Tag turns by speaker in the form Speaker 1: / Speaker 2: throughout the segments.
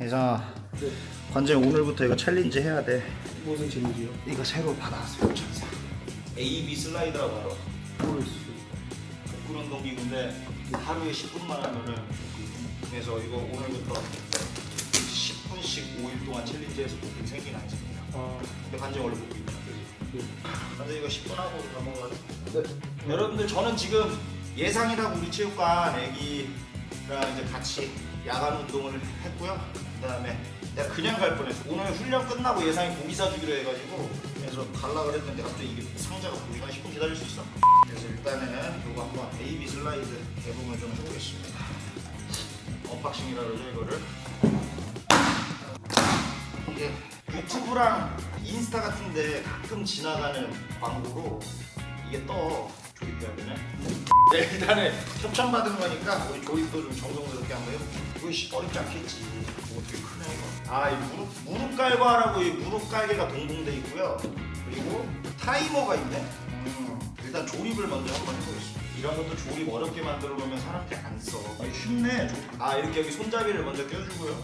Speaker 1: 혜정아
Speaker 2: 네.
Speaker 1: 관장이 오늘부터 이거 챌린지 해야 돼
Speaker 2: 무슨 챌린지요?
Speaker 1: 이거 새로 받아왔어요 천사 AB 슬라이드라고 알아
Speaker 2: 모르겠어요.
Speaker 1: 복근 운동 기구인데 하루에 10분만 하면은 그래서 이거 오늘부터 10분씩 5일 동안 챌린지해서 복근 생기는 아이입니다
Speaker 2: 아,
Speaker 1: 근데 관장 원래 복근 있잖아 그지?
Speaker 2: 네.
Speaker 1: 관장 이거 10분 하고 넘어가자
Speaker 2: 네.
Speaker 1: 여러분들 저는 지금 예상이라고 우리 체육관 애기랑 이제 같이 야간 운동을 했고요. 그다음에 내가 그냥 갈 뻔했어. 오늘 훈련 끝나고 예상이 고기 사주기로 해가지고 그래서 갈라 그랬는데 갑자기 이게 상자가 보이가 10분 기다릴 수 있어. 그래서 일단은 이거 한번 AB 슬라이드 개봉을 좀 해보겠습니다. 언박싱이라 그러죠 이거를. 이게 유튜브랑 인스타 같은데 가끔 지나가는 광고로 이게 떠 조립해야 되네. 네, 일단은 협찬 받은 거니까 우리 조립도 좀 정성스럽게 한번 해볼게요. 이거 씨, 어렵지 않겠지. 이거 어떻게 크네 이거. 아, 이 무릎 무릎 깔과라고 이 무릎 깔개가 동봉돼 있고요. 그리고 타이머가 있네. 음, 일단 조립을 먼저 한번 해보겠습니다. 이런 것도 조립 어렵게 만들어 놓으면 사람들이 안 써. 아, 쉽네. 아, 이렇게 여기 손잡이를 먼저 껴주고요.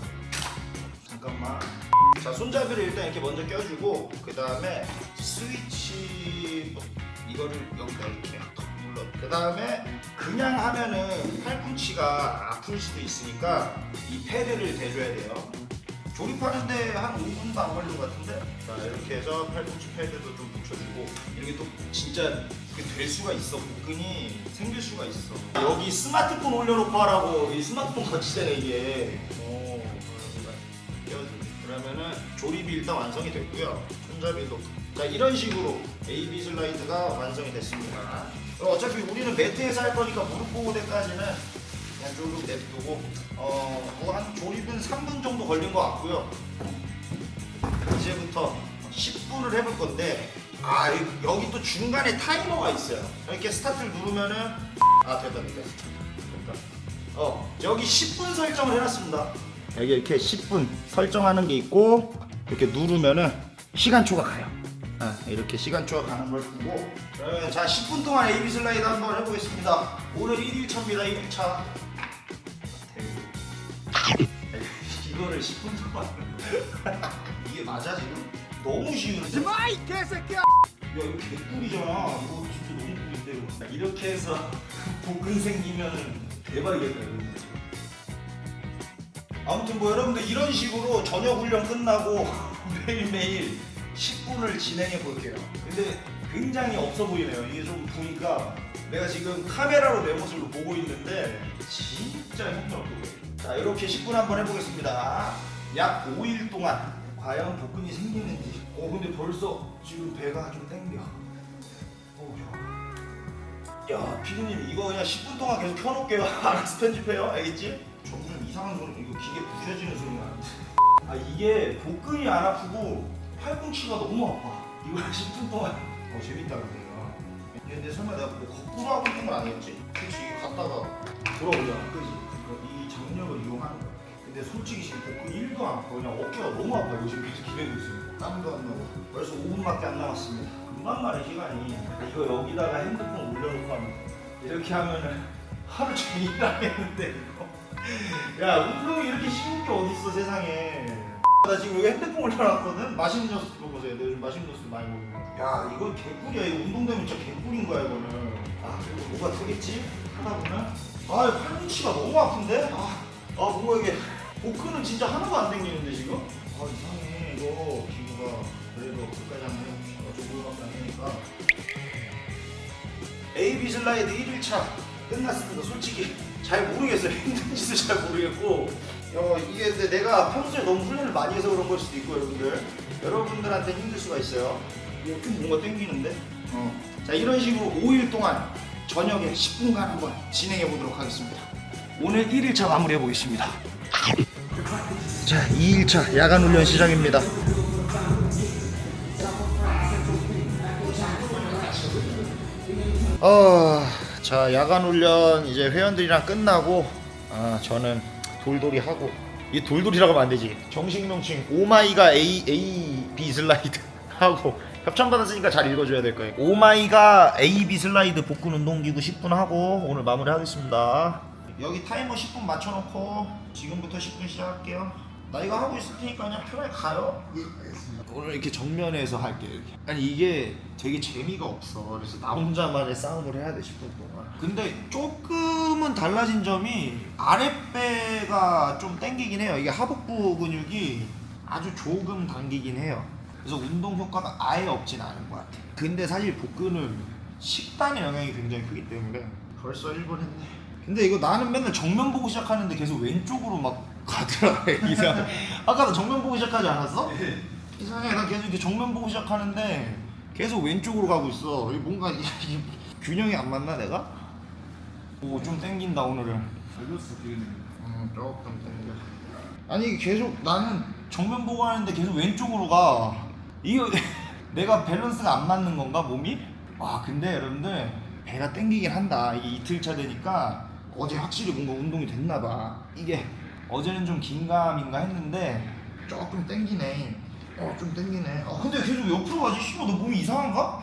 Speaker 1: 잠깐만. 자 손잡이를 일단 이렇게 먼저 껴주고 그 다음에 스위치 이거를 여기다 이렇게 턱 눌러. 그 다음에 그냥 하면은 팔꿈치가 아플 수도 있으니까 이 패드를 대줘야 돼요. 조립하는데 한 5분도 안 걸린 것 같은데? 자 이렇게 해서 팔꿈치 패드도 좀 붙여주고 이렇게 또 진짜 될 수가 있어. 복근이 생길 수가 있어. 여기 스마트폰 올려놓고 하라고. 이 스마트폰 거치대네 이게. 오, 껴주 그러면은 조립이 일단 완성이 됐고요. 손잡이도 자 이런 식으로 AB 슬라이드가 완성이 됐습니다. 어차피 우리는 매트에서 할 거니까 무릎 보호대까지는 그냥 조금 냅두고 어뭐한 조립은 3분 정도 걸린 것 같고요. 이제부터 10분을 해볼 건데 아 이- 여기 또 중간에 타이머가 있어요. 이렇게 스타트를 누르면은 아 됐다 됐다. 됐다. 어 여기 10분 설정을 해놨습니다. 여기 이렇게 10분 설정하는 게 있고 이렇게 누르면은 시간 초가 가요 아, 이렇게 시간초가 가는 걸 보고 그러면 자 10분 동안 AB 슬라이드 한번 해보겠습니다 오늘 1일차입니다 1일차 이거를 10분 동안 이게 맞아 지금? 너무 쉬운데?
Speaker 2: 마이 개새끼야!
Speaker 1: 야 이거 개꿀이잖아 이거 진짜 너무 꿀인데 이거. 이렇게 해서 복근 생기면 대박이겠다 이거 아무튼 뭐 여러분들 이런 식으로 저녁 훈련 끝나고 매일매일 10분을 진행해 볼게요. 근데 굉장히 없어 보이네요. 이게 좀 보니까 내가 지금 카메라로 내 모습을 보고 있는데 진짜 힘들어 보여요. 자 이렇게 10분 한번 해보겠습니다. 약 5일 동안 과연 복근이 생기는지. 어 근데 벌써 지금 배가 좀 땡겨. 어, 야. 야 피디님 이거 그냥 10분 동안 계속 켜놓을게요. 알아서 편집해요. 알겠지? 점점 이상한 소리. 이거 기계 부셔지는 소리 나는데 아 이게 복근이 안 아프고 팔꿈치가 너무 아파. 이거 10분 동안. 어 재밌다 근데. 근데 설마 내가 뭐 거꾸로 하고 있는 건 아니겠지? 그치 갔다가 돌아오잖아 그지? 이 장력을 이용하는 거야. 근데 솔직히 지금 복근 1도 안 아파 그냥 어깨가 너무 아파. 지금 계속 기대고 있어요 땀도 안 나고. 벌써 5분밖에 안 남았습니다. 금방 가네 시간이. 이거 여기다가 핸드폰 올려놓고 하면 이렇게 하면은 하루 종일 하겠는데 이거. 야 운동이 이렇게 쉬운 게 어딨어 세상에 나 지금 여기 핸드폰 올려놨거든. 맛있는 녀석 들어보세요 내가 요즘 맛있는 녀석 많이 먹는 거야 이거 개꿀이야. 이거 운동되면 진짜 개꿀인 거야 이거는. 아 그리고 뭐가 되겠지? 하다 보면? 아 팔꿈치가 너무 아픈데? 아, 아 뭔가 이게 복근은 진짜 하나도 안 당기는데 지금? 아 이상해. 이거 기구가 그래도 끝까지 한번 해봅시다. 조금밖에 안 되니까. AB 슬라이드 1일차 끝났습니다. 솔직히 잘 모르겠어요. 힘든지도 잘 모르겠고 어, 이게 근데 내가 평소에 너무 훈련을 많이 해서 그런 걸 수도 있고 여러분들 여러분들한테 힘들 수가 있어요. 이거 좀 뭔가 땡기는데? 어. 자 이런 식으로 5일 동안 저녁에 10분간 한번 진행해 보도록 하겠습니다. 오늘 1일차 마무리해 보겠습니다. 자 2일차 야간 훈련 시작입니다. 어, 자 야간 훈련 이제 회원들이랑 끝나고 아 저는 돌돌이 하고 이 돌돌이라고 하면 안 되지 정식 명칭 오마이가 A A B 슬라이드 하고 협찬 받았으니까 잘 읽어줘야 될 거예요. 오마이가 A B 슬라이드 복근 운동기구 10분 하고 오늘 마무리하겠습니다. 여기 타이머 10분 맞춰놓고 지금부터 10분 시작할게요. 나 이거 하고 있을 테니까 그냥 편하게 가요.
Speaker 2: 예, 알겠습니다.
Speaker 1: 오늘 이렇게 정면에서 할게 이렇게. 아니 이게 되게 재미가 없어. 그래서 나 혼자만의 싸움을 해야 돼 10분 동안. 근데 조금은 달라진 점이 아랫배가 좀 당기긴 해요. 이게 하복부 근육이 아주 조금 당기긴 해요. 그래서 운동 효과가 아예 없진 않은 것 같아. 근데 사실 복근은 식단의 영향이 굉장히 크기 때문에 벌써 1분 했네. 근데 이거 나는 맨날 정면 보고 시작하는데 계속 왼쪽으로 막 가더라. 이상. 아까 나 정면 보고 시작하지 않았어? 이상해. 나 계속 이렇게 정면 보고 시작하는데 계속 왼쪽으로 가고 있어. 이게 뭔가 이- 이 균형이 안 맞나 내가? 오 좀 땡긴다 오늘은.
Speaker 2: 알렸어, 되게
Speaker 1: 음, 조금 땡겨. 아니 계속 나는 정면 보고 하는데 계속 왼쪽으로 가. 이거 내가 밸런스가 안 맞는 건가 몸이? 와 근데 여러분들 배가 땡기긴 한다. 이게 이틀 차 되니까 어제 확실히 뭔가 운동이 됐나 봐. 이게 어제는 좀 긴가민가 했는데 조금 땡기네. 어 좀 땡기네. 아 근데 계속 옆으로 가지. 씨발 너 몸이 이상한가?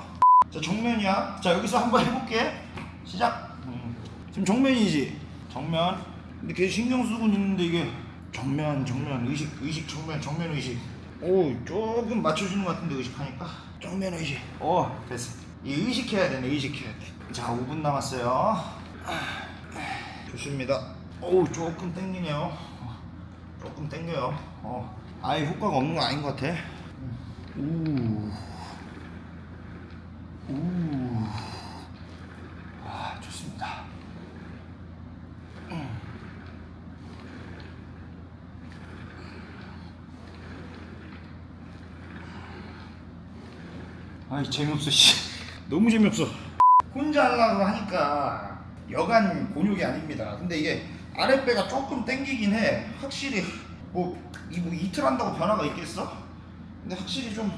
Speaker 1: 자 정면이야. 자 여기서 한번 해볼게. 시작. 음. 지금 정면이지. 정면. 근데 계속 신경 쓰고 있는데 이게 정면 정면 의식 의식 정면 정면 의식. 오 조금 맞춰주는 것 같은데 의식하니까 정면 의식. 오 됐어. 이 의식해야 되네 의식해야 돼. 자 5분 남았어요. 좋습니다. 오 조금 땡기네요. 조금 땡겨요. 어 아예 효과가 없는 건 아닌 것 같아. 우. 우. 아 좋습니다. 아이 재미없어 씨 너무 재미없어 혼자 하려고 하니까 여간 곤욕이 아닙니다 근데 이게 아랫배가 조금 땡기긴 해. 확실히 뭐, 이, 뭐 이틀 한다고 변화가 있겠어? 근데 확실히 좀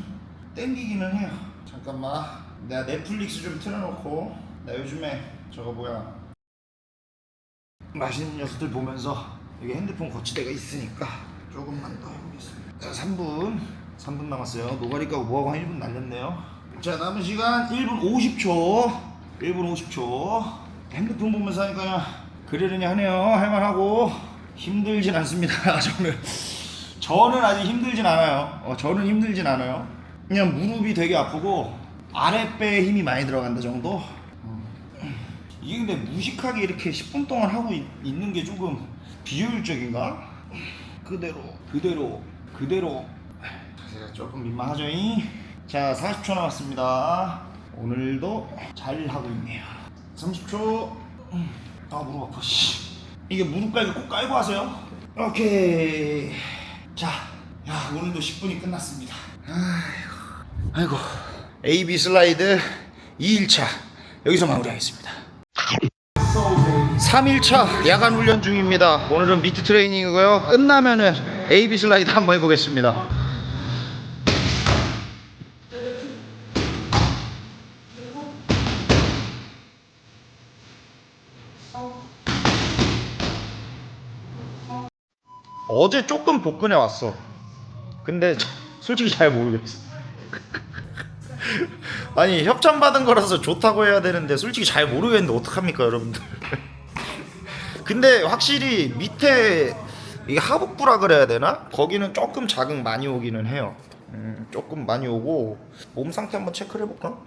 Speaker 1: 땡기기는 해요. 잠깐만. 내가 넷플릭스 좀 틀어놓고. 나 요즘에 저거 뭐야. 맛있는 녀석들 보면서 이게 핸드폰 거치대가 있으니까 조금만 더 해보겠습니다. 자 3분. 3분 남았어요. 노가리 까고 뭐하고 한 1분 날렸네요. 자 남은 시간 1분 50초. 1분 50초. 핸드폰 보면서 하니까 그러려니 하네요. 할만하고. 힘들진 않습니다. 저는. 저는 아직 힘들진 않아요. 어, 저는 힘들진 않아요. 그냥 무릎이 되게 아프고 아랫배에 힘이 많이 들어간다 정도? 이게 근데 무식하게 이렇게 10분 동안 하고 있, 는게 조금 비효율적인가? 그대로 그대로 그대로. 제가 조금 민망하죠잉? 자 40초 남았습니다. 오늘도 잘 하고 있네요. 30초. 음. 아 무릎 아파 씨. 이게 무릎 깔고 꼭 깔고 하세요? 오케이. 자 야, 오늘도 10분이 끝났습니다. 아이고. 아이고. AB 슬라이드 2일차 여기서 마무리하겠습니다. 3일차 야간 훈련 중입니다. 오늘은 미트 트레이닝이고요. 끝나면은 AB 슬라이드 한번 해보겠습니다. 어제 조금 복근해 왔어. 근데 솔직히 잘 모르겠어. 아니 협찬 받은 거라서 좋다고 해야 되는데 솔직히 잘 모르겠는데 어떡합니까 여러분들? 근데 확실히 밑에 이 하복부라 그래야 되나? 거기는 조금 자극 많이 오기는 해요. 음, 조금 많이 오고 몸 상태 한번 체크를 해볼까?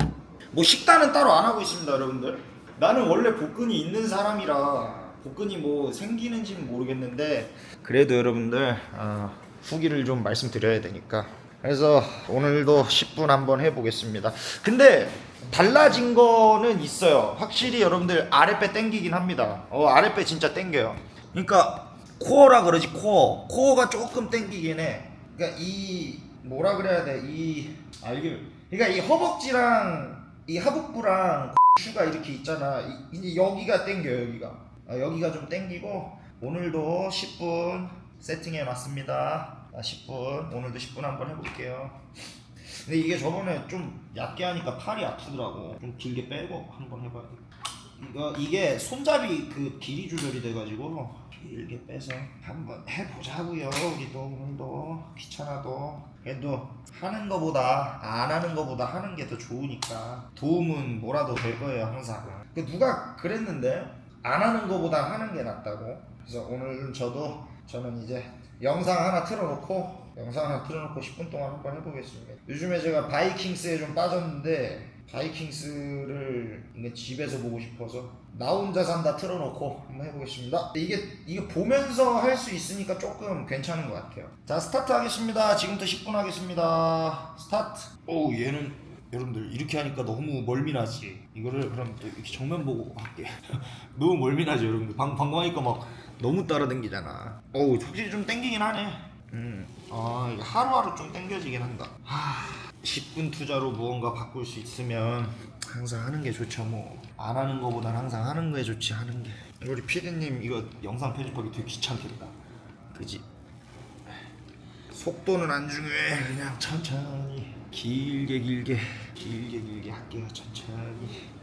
Speaker 1: 뭐 식단은 따로 안 하고 있습니다 여러분들. 나는 원래 복근이 있는 사람이라 복근이 뭐 생기는지는 모르겠는데 그래도 여러분들 아, 후기를 좀 말씀드려야 되니까 그래서 오늘도 10분 한번 해보겠습니다. 근데 달라진 거는 있어요. 확실히 여러분들 아랫배 땡기긴 합니다. 어 아랫배 진짜 땡겨요. 그러니까 코어라 그러지 코어. 코어가 조금 땡기긴 해. 그러니까 이 뭐라 그래야 돼? 이아 이게 그러니까 이 허벅지랑 이 하복부랑 슈가 이렇게 있잖아. 이, 이제 여기가 땡겨요 여기가. 아, 여기가 좀 땡기고 오늘도 10분 세팅해 놨습니다. 아, 10분 오늘도 10분 한번 해볼게요. 근데 이게 저번에 좀 얕게 하니까 팔이 아프더라고. 좀 길게 빼고 한번 해봐야 돼. 이거 이게 손잡이 그 길이 조절이 돼가지고 길게 빼서 한번 해보자고요. 우리도 오늘도 귀찮아도 그래도 하는 거보다 안 하는 거보다 하는 게 더 좋으니까 도움은 뭐라도 될 거예요 항상. 그 누가 그랬는데 안 하는 거보다 하는 게 낫다고. 그래서 오늘 저도 저는 이제 영상 하나 틀어놓고 영상 하나 틀어놓고 10분 동안 한번 해보겠습니다. 요즘에 제가 바이킹스에 좀 빠졌는데 바이킹스를 집에서 보고 싶어서 나 혼자 산다 틀어놓고 한번 해보겠습니다. 이게 이게 보면서 할 수 있으니까 조금 괜찮은 것 같아요. 자 스타트 하겠습니다. 지금부터 10분 하겠습니다. 스타트. 오 얘는 여러분들 이렇게 하니까 너무 멀미나지. 이거를 그럼 또 이렇게 정면 보고 할게. 너무 멀미나죠 여러분들. 방 방금 하니까 막 너무 따라댕기잖아. 어우 확실히 좀 땡기긴 하네. 음. 아 이게 하루하루 좀 땡겨지긴 한다. 하, 10분 투자로 무언가 바꿀 수 있으면 항상 하는 게 좋죠 뭐. 안 하는 거보단 항상 하는 게 좋지 하는 게. 우리 피디님 이거 영상 편집하기 되게 귀찮겠다. 그지? 속도는 안 중요해. 그냥 천천히 길게 길게 길게 길게 할게요 천천히.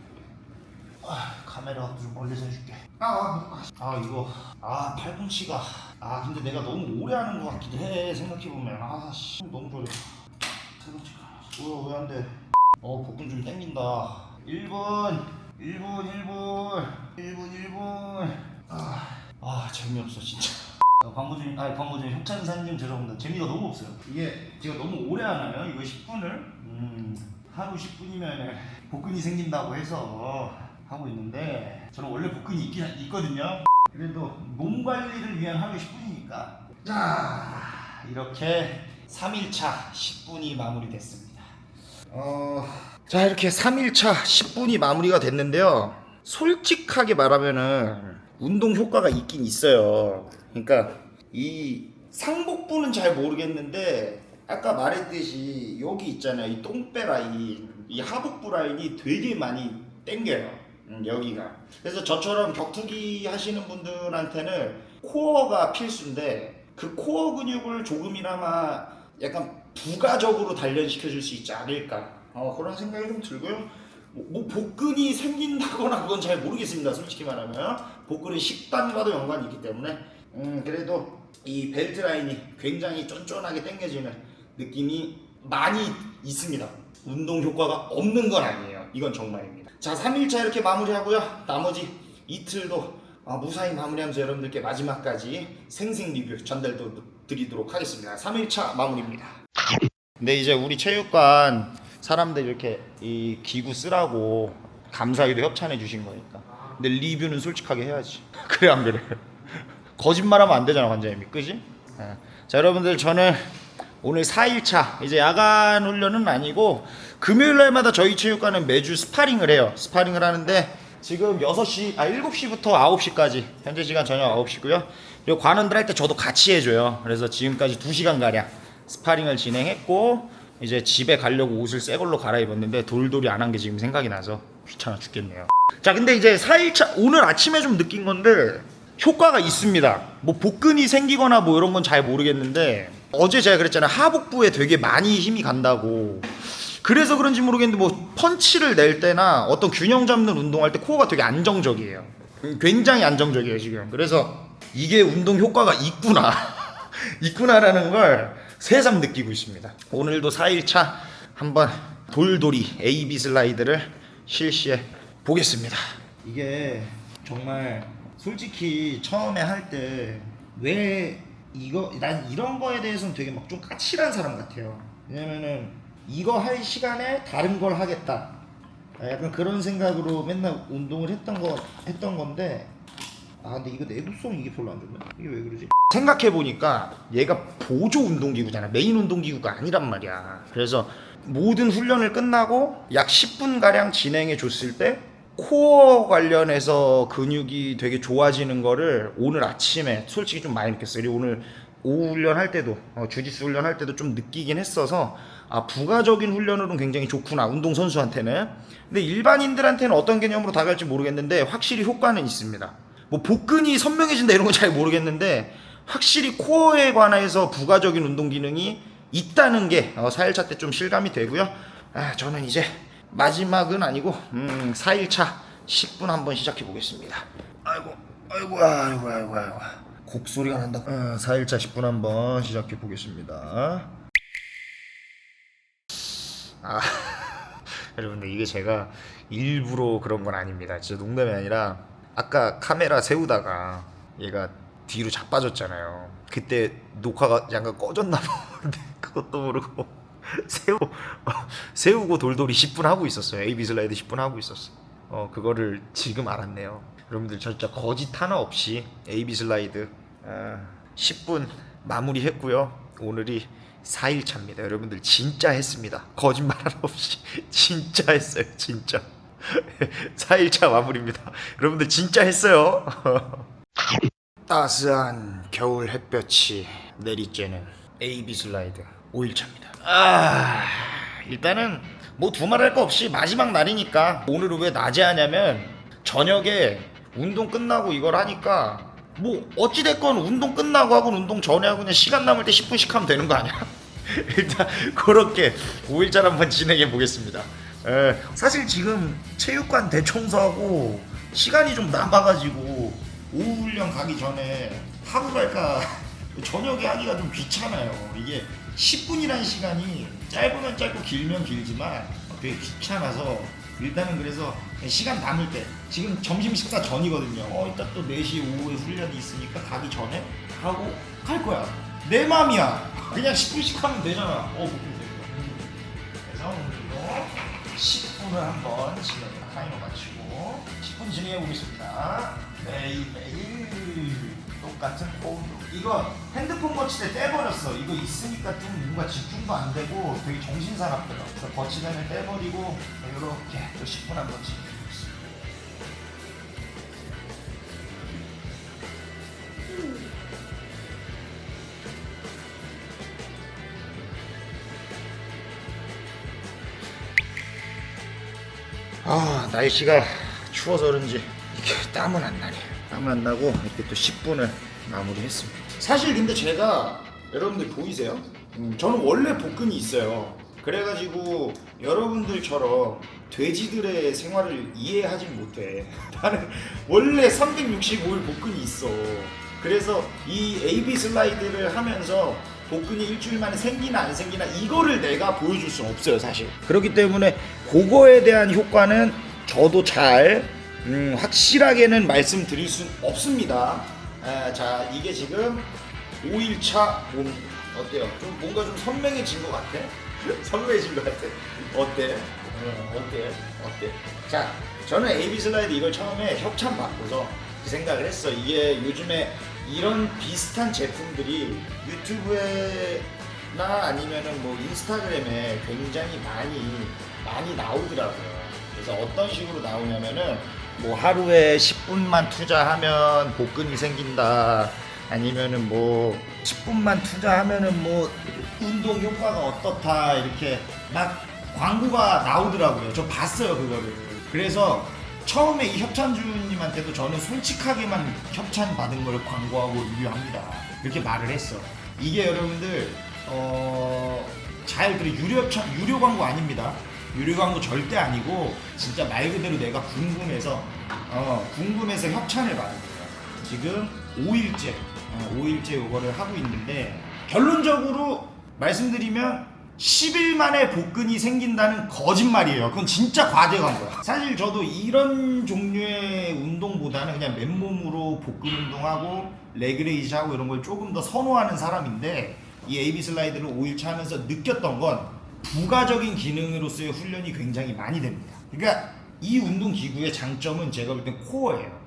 Speaker 1: 아, 카메라 좀 멀리서 해줄게. 아, 아, 아 이거 아 팔꿈치가 아 근데 내가 너무 오래 하는 것 같기도 해 생각해 보면 아씨 너무 졸려. 팔꿈치가 왜왜안 돼? 어 복근 좀 땡긴다. 1분 1분 1분 1분 1분 아, 아 재미없어 진짜. 어, 광고주님, 아니 광고주님 협찬사님 죄송합니다. 재미가 너무 없어요. 이게 제가 너무 오래 하나요? 이거 10분을? 음, 하루 10분이면 복근이 생긴다고 해서 하고 있는데 저는 원래 복근이 있긴 있거든요. 그래도 몸 관리를 위한 하루 10분이니까 자 이렇게 3일차 10분이 마무리됐습니다. 어, 자 이렇게 3일차 10분이 마무리가 됐는데요. 솔직하게 말하면은 운동 효과가 있긴 있어요. 그러니까 이 상복부는 잘 모르겠는데 아까 말했듯이 여기 있잖아요. 이 똥배 라인, 이 하복부 라인이 되게 많이 땡겨요. 음, 여기가. 그래서 저처럼 격투기 하시는 분들한테는 코어가 필수인데 그 코어 근육을 조금이나마 약간 부가적으로 단련시켜 줄 수 있지 않을까. 어, 그런 생각이 좀 들고요. 뭐, 뭐 복근이 생긴다거나 그건 잘 모르겠습니다. 솔직히 말하면 복근은 식단과도 연관이 있기 때문에 음 그래도 이 벨트 라인이 굉장히 쫀쫀하게 당겨지는 느낌이 많이 있습니다. 운동 효과가 없는 건 아니에요. 이건 정말입니다. 자 3일차 이렇게 마무리하고요. 나머지 이틀도 아, 무사히 마무리하면서 여러분들께 마지막까지 생생 리뷰 전달 드리도록 하겠습니다. 3일차 마무리입니다. 근데 이제 우리 체육관 사람들 이렇게 이 기구 쓰라고 감사히도 협찬해 주신 거니까. 근데 리뷰는 솔직하게 해야지. 그래 안 그래? 거짓말하면 안 되잖아 관장님이, 그지? 예. 자 여러분들 저는 오늘 4일차 이제 야간 훈련은 아니고 금요일 날마다 저희 체육관은 매주 스파링을 해요. 스파링을 하는데 지금 6시 아 7시부터 9시까지 현재 시간 저녁 9시고요. 그리고 관원들 할 때 저도 같이 해줘요. 그래서 지금까지 2시간 가량 스파링을 진행했고 이제 집에 가려고 옷을 새 걸로 갈아입었는데 돌돌이 안 한 게 지금 생각이 나서 귀찮아 죽겠네요. 자 근데 이제 4일차 오늘 아침에 좀 느낀 건데 효과가 있습니다. 뭐 복근이 생기거나 뭐 이런 건 잘 모르겠는데 어제 제가 그랬잖아요. 하복부에 되게 많이 힘이 간다고. 그래서 그런지 모르겠는데 뭐 펀치를 낼 때나 어떤 균형 잡는 운동할 때 코어가 되게 안정적이에요. 굉장히 안정적이에요 지금. 그래서 이게 운동 효과가 있구나. 있구나라는 걸 새삼 느끼고 있습니다. 오늘도 4일차 한번 돌돌이 AB 슬라이드를 실시해 보겠습니다. 이게 정말 솔직히 처음에 할 때 왜 이거 난 이런 거에 대해서는 되게 막 좀 까칠한 사람 같아요. 왜냐면은 이거 할 시간에 다른 걸 하겠다. 아, 약간 그런 생각으로 맨날 운동을 했던 거 했던 건데 아 근데 이거 내구성 이게 별로 안 좋네. 이게 왜 그러지? 생각해 보니까 얘가 보조 운동기구잖아. 메인 운동기구가 아니란 말이야. 그래서 모든 훈련을 끝나고 약 10분 가량 진행해 줬을 때 코어 관련해서 근육이 되게 좋아지는 거를 오늘 아침에 솔직히 좀 많이 느꼈어요. 그리고 오늘 오후 훈련 할 때도 어, 주짓수 훈련 할 때도 좀 느끼긴 했어서 아 부가적인 훈련으로는 굉장히 좋구나 운동 선수한테는 근데 일반인들한테는 어떤 개념으로 다가갈지 모르겠는데 확실히 효과는 있습니다. 뭐 복근이 선명해진다 이런 건 잘 모르겠는데 확실히 코어에 관해서 부가적인 운동 기능이 있다는 게 어, 4일차 때 좀 실감이 되고요. 아, 저는 이제 마지막은 아니고 음, 4일차 10분 한번 시작해 보겠습니다. 아이고, 아이고, 아이고, 아이고, 아이고. 곡소리가 난다. 어, 4일차 10분 한번 시작해 보겠습니다. 아, 여러분들 이게 제가 일부러 그런 건 아닙니다. 진짜 농담이 아니라 아까 카메라 세우다가 얘가 뒤로 자빠졌잖아요. 그때 녹화가 잠깐 꺼졌나 보 는데 그것도 모르고 세우 세우고 돌돌이 10분 하고 있었어요. AB 슬라이드 10분 하고 있었어. 어 그거를 지금 알았네요. 여러분들 진짜 거짓 하나 없이 AB 슬라이드 아, 10분 마무리했고요. 오늘이 4일 차입니다. 여러분들 진짜 했습니다. 거짓말 하나 없이 진짜 했어요. 진짜 4일 차 마무리입니다. 여러분들 진짜 했어요. 따스한 겨울 햇볕이 내리쬐는 AB 슬라이드 5일차입니다. 아, 일단은 뭐 두말할 거 없이 마지막 날이니까 오늘은 왜 낮에 하냐면 저녁에 운동 끝나고 이걸 하니까 뭐 어찌 됐건 운동 끝나고 하고 운동 전에 하고 그냥 시간 남을 때 10분씩 하면 되는 거 아니야? 일단 그렇게 5일차를 한번 진행해 보겠습니다. 에, 사실 지금 체육관 대청소하고 시간이 좀 남아가지고 오후 훈련 가기 전에 하루 갈까 저녁에 하기가 좀 귀찮아요. 이게 10분이라는 시간이 짧으면 짧고 길면 길지만 되게 귀찮아서 일단은 그래서 시간 남을 때 지금 점심 식사 전이거든요. 어 이따 또 4시 오후에 훈련이 있으니까 가기 전에 하고 갈 거야. 내 맘이야. 그냥 10분씩 하면 되잖아. 어 그렇게 되고. 그래서 오늘도 10분을 한번 진행 타이머 맞추고 10분 진행해 보겠습니다. 매일매일 똑 같은 코운동. 이거 핸드폰 거치대 떼버렸어. 이거 있으니까 좀 뭔가 집중도 안 되고 되게 정신 사납더라. 그래서 거치대를 떼버리고 이렇게 또 10분 한번 진행해 보겠습니다. 아 날씨가 추워서 그런지 이게 땀은 안 나네 땀은 안 나고 이렇게 또 10분을 마무리했습니다. 사실 근데 제가 여러분들 보이세요? 음, 저는 원래 복근이 있어요. 그래가지고 여러분들처럼 돼지들의 생활을 이해하지 못해. 나는 원래 365일 복근이 있어. 그래서 이 AB 슬라이드를 하면서 복근이 일주일 만에 생기나 안 생기나 이거를 내가 보여줄 수 없어요 사실. 그렇기 때문에 그거에 대한 효과는 저도 잘 음, 확실하게는 말씀드릴 수 없습니다 아, 자 이게 지금 5일차 몸 어때요? 좀 뭔가 좀 선명해진 것 같아? 선명해진 것 같아 어때? 어, 어때? 어때? 자 저는 AB 슬라이드 이걸 처음에 협찬 받고서 그 생각을 했어 이게 요즘에 이런 비슷한 제품들이 유튜브에나 아니면은 뭐 인스타그램에 굉장히 많이 많이 나오더라고요. 그래서 어떤 식으로 나오냐면은 뭐 하루에 10분만 투자하면 복근이 생긴다. 아니면은 뭐 10분만 투자하면은 뭐 운동 효과가 어떻다 이렇게 막 광고가 나오더라고요. 저 봤어요 그거를. 그래서 처음에 이 협찬주님한테도 저는 솔직하게만 협찬 받은 걸 광고하고 리뷰합니다. 이렇게 말을 했어. 이게 여러분들 어 잘 그래 유료 협찬 유료 광고 아닙니다. 유료 광고 절대 아니고 진짜 말 그대로 내가 궁금해서 어 궁금해서 협찬을 받은 거야. 지금 5일째 어, 5일째 요거를 하고 있는데 결론적으로 말씀드리면 10일 만에 복근이 생긴다는 거짓말이에요. 그건 진짜 과대한 거야. 사실 저도 이런 종류의 운동보다는 그냥 맨몸으로 복근 운동하고 레그레이즈 하고 이런 걸 조금 더 선호하는 사람인데 이 AB 슬라이드를 5일차 하면서 느꼈던 건 부가적인 기능으로서의 훈련이 굉장히 많이 됩니다. 그러니까 이 운동 기구의 장점은 제가 볼 땐 코어예요.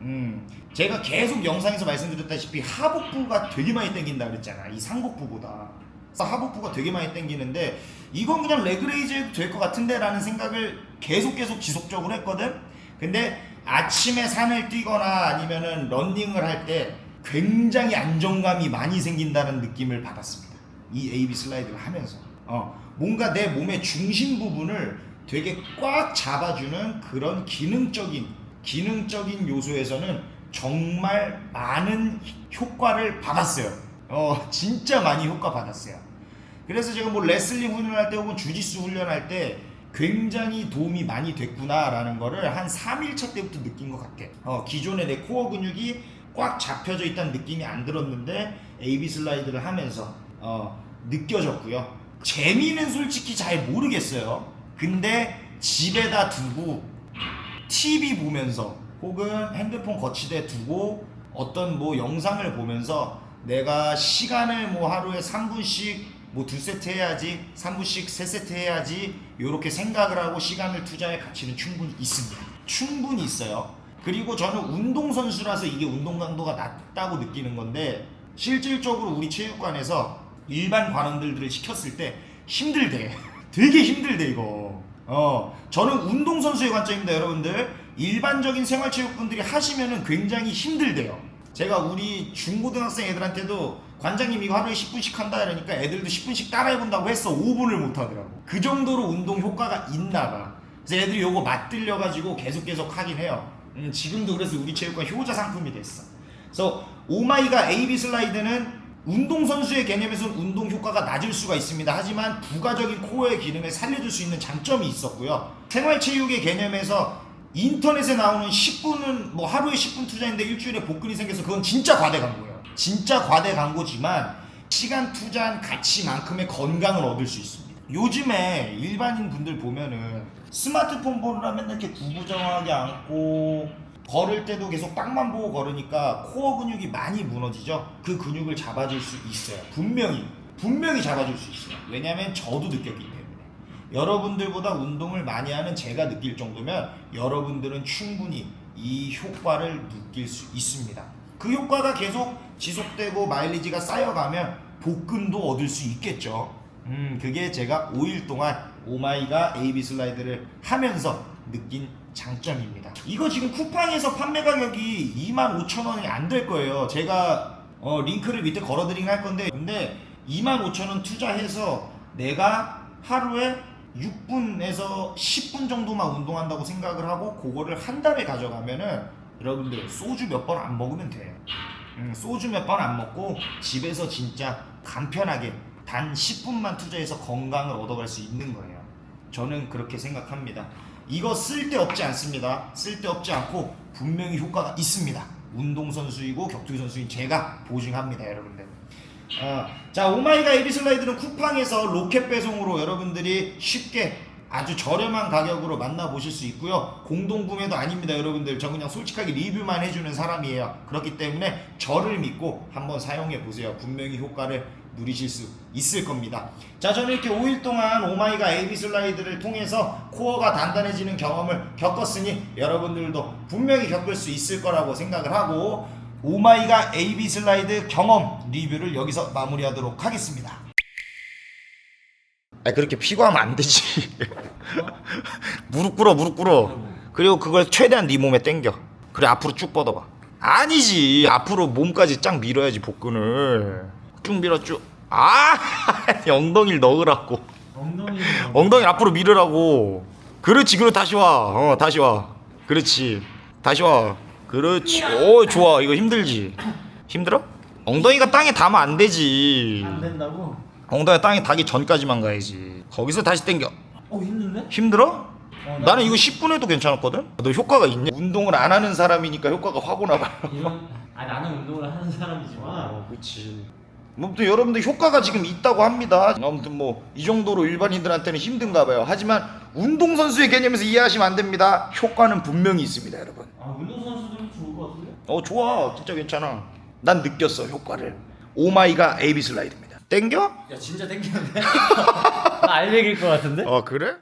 Speaker 1: 음, 제가 계속 영상에서 말씀드렸다시피 하복부가 되게 많이 땡긴다 그랬잖아. 이 상복부보다. 하복부가 되게 많이 땡기는데 이건 그냥 레그레이즈 해도 될 것 같은데 라는 생각을 계속 계속 지속적으로 했거든. 근데 아침에 산을 뛰거나 아니면은 런닝을 할 때 굉장히 안정감이 많이 생긴다는 느낌을 받았습니다. 이 AB 슬라이드를 하면서. 어, 뭔가 내 몸의 중심 부분을 되게 꽉 잡아주는 그런 기능적인 기능적인 요소에서는 정말 많은 효과를 받았어요. 어, 진짜 많이 효과 받았어요. 그래서 제가 뭐 레슬링 훈련할 때 혹은 주짓수 훈련할 때 굉장히 도움이 많이 됐구나라는 거를 한 3일차 때부터 느낀 것 같아. 어, 기존에 내 코어 근육이 꽉 잡혀져 있다는 느낌이 안 들었는데 AB 슬라이드를 하면서 어, 느껴졌고요. 재미는 솔직히 잘 모르겠어요. 근데 집에다 두고 TV 보면서 혹은 핸드폰 거치대 두고 어떤 뭐 영상을 보면서 내가 시간을 뭐 하루에 3분씩 뭐 두 세트 해야지 3분씩 세 세트 해야지 이렇게 생각을 하고 시간을 투자할 가치는 충분히 있습니다 충분히 있어요 그리고 저는 운동 선수라서 이게 운동 강도가 낮다고 느끼는 건데 실질적으로 우리 체육관에서 일반 관원들을 시켰을 때 힘들대. 되게 힘들대 이거. 어 저는 운동선수의 관점입니다 여러분들. 일반적인 생활체육분들이 하시면은 굉장히 힘들대요. 제가 우리 중고등학생 애들한테도 관장님 이거 하루에 10분씩 한다 이러니까 애들도 10분씩 따라해본다고 했어 5분을 못하더라고. 그 정도로 운동 효과가 있나 봐. 그래서 애들이 요거 맞들려가지고 계속 계속 하긴 해요. 음, 지금도 그래서 우리 체육관 효자 상품이 됐어. 그래서 오마이가 AB 슬라이드는 운동선수의 개념에서는 운동 효과가 낮을 수가 있습니다. 하지만 부가적인 코어의 기능을 살려줄 수 있는 장점이 있었고요. 생활체육의 개념에서 인터넷에 나오는 10분은 뭐 하루에 10분 투자인데 일주일에 복근이 생겨서 그건 진짜 과대 광고예요. 진짜 과대 광고지만 시간 투자한 가치만큼의 건강을 얻을 수 있습니다. 요즘에 일반인 분들 보면은 스마트폰 보느라 맨날 이렇게 구부정하게 앉고 걸을 때도 계속 땅만 보고 걸으니까 코어 근육이 많이 무너지죠. 그 근육을 잡아줄 수 있어요. 분명히 분명히 잡아줄 수 있어요. 왜냐하면 저도 느꼈기 때문에. 여러분들보다 운동을 많이 하는 제가 느낄 정도면 여러분들은 충분히 이 효과를 느낄 수 있습니다. 그 효과가 계속 지속되고 마일리지가 쌓여가면 복근도 얻을 수 있겠죠. 음, 그게 제가 5일 동안 오마이가 AB 슬라이드를 하면서 느낀 장점입니다. 이거 지금 쿠팡에서 판매 가격이 25,000원이 안 될 거예요. 제가 어, 링크를 밑에 걸어드리긴 할 건데, 근데 25,000원 투자해서 내가 하루에 6분에서 10분 정도만 운동한다고 생각을 하고 그거를 한 달에 가져가면은 여러분들 소주 몇 번 안 먹으면 돼요. 음, 소주 몇 번 안 먹고 집에서 진짜 간편하게 단 10분만 투자해서 건강을 얻어갈 수 있는 거예요. 저는 그렇게 생각합니다. 이거 쓸데없지 않습니다. 쓸데없지 않고 분명히 효과가 있습니다. 운동선수이고 격투기 선수인 제가 보증합니다, 여러분들. 어, 자 오마이가 AB 슬라이드는 쿠팡에서 로켓 배송으로 여러분들이 쉽게 아주 저렴한 가격으로 만나보실 수 있고요 공동 구매도 아닙니다 여러분들 저 그냥 솔직하게 리뷰만 해주는 사람이에요 그렇기 때문에 저를 믿고 한번 사용해 보세요 분명히 효과를 누리실 수 있을 겁니다 자 저는 이렇게 5일 동안 오마이가 AB 슬라이드를 통해서 코어가 단단해지는 경험을 겪었으니 여러분들도 분명히 겪을 수 있을 거라고 생각을 하고 오마이가 AB 슬라이드 경험 리뷰를 여기서 마무리하도록 하겠습니다. 아 그렇게 피고하면 안 되지. 무릎 꿇어 무릎 꿇어. 그리고 그걸 최대한 네 몸에 당겨. 그래 앞으로 쭉 뻗어봐. 아니지 앞으로 몸까지 쫙 밀어야지 복근을 쭉 밀어 쭉. 아 엉덩이를 넣으라고.
Speaker 2: 엉덩이.
Speaker 1: 엉덩이 앞으로 밀으라고. 그렇지, 그리고 다시 와. 어, 다시 와. 그렇지. 다시 와. 그렇지. 오, 좋아. 이거 힘들지. 힘들어? 엉덩이가 땅에 닿으면 안 되지.
Speaker 2: 안 된다고?
Speaker 1: 엉덩이 땅에 닿기 전까지만 가야지. 거기서 다시 당겨.
Speaker 2: 어 힘든데?
Speaker 1: 힘들어?
Speaker 2: 어,
Speaker 1: 나는 이거 10분 해도 괜찮았거든? 너 효과가 있냐? 운동을 안 하는 사람이니까 효과가 확 오나 봐.
Speaker 2: 이런 아 나는 운동을 하는 사람이지만
Speaker 1: 그렇지. 뭐 아무튼 여러분들 효과가 지금 있다고 합니다. 아무튼 뭐 이 정도로 일반인들한테는 힘든가 봐요. 하지만 운동 선수의 개념에서 이해하시면 안 됩니다. 효과는 분명히 있습니다, 여러분.
Speaker 2: 아 운동 선수들은 좋을 것 같은데?
Speaker 1: 어 좋아, 진짜 괜찮아. 난 느꼈어 효과를. 오마이가 AB 슬라이드입니다. 땡겨?
Speaker 2: 야 진짜 땡기는데? 나 알맹일 것 같은데?
Speaker 1: 어 그래?